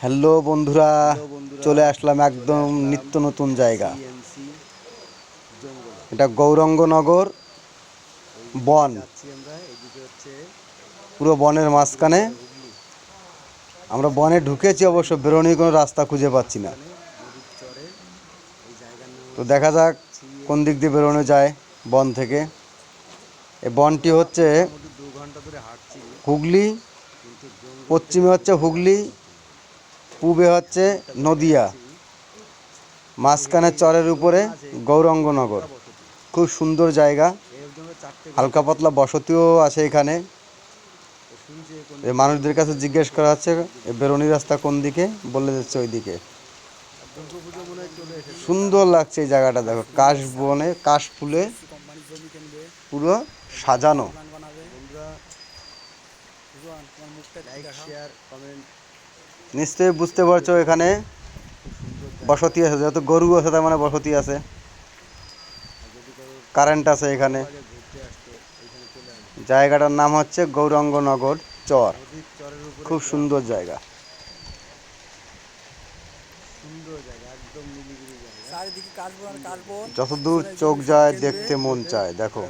Hello বন্ধুরা, চলে আসলাম একদম নিত্য নতুন জায়গা। এটা গৌরঙ্গনগর বন। পুরো বনের মাঝখানে। আমরা বনে ঢুকেছি অবশ্য, বেরোনোর কোনো রাস্তা খুঁজে পাচ্ছি না। তো দেখা যাক কোন দিক দিয়ে বেরোনো যায় বন থেকে। এই বনটি হচ্ছে হুগলি, পশ্চিমে হচ্ছে হুগলি পূবে হচ্ছে নদিয়া মাঝখানে চরের উপরে গৌরঙ্গনগর। খুব সুন্দর জায়গা হালকা পাতলা বসতিও আছে এখানে। মানুষদের কাছে জিজ্ঞেস করা হচ্ছে বেরোনি রাস্তা কোন দিকে? বলে দিচ্ছে ওই দিকে সুন্দর লাগছে এই জায়গাটা দেখো কাশ বনে কাশ ফুলে পুরো সাজানো। নিশ্চয়ই বুঝতে পারছ এখানে বসতি আছে যত গরু আছে তার মানে বসতি আছে। কারেন্ট আছে এখানে। জায়গাটার নাম হচ্ছে গৌরাঙ্গনগর চর। খুব সুন্দর জায়গা। সুন্দর জায়গা একদম নিরিবিলি জায়গা। চারিদিকে কাশবন আর কাশবন যত দূর চোখ যায় দেখতে মন চায় দেখো।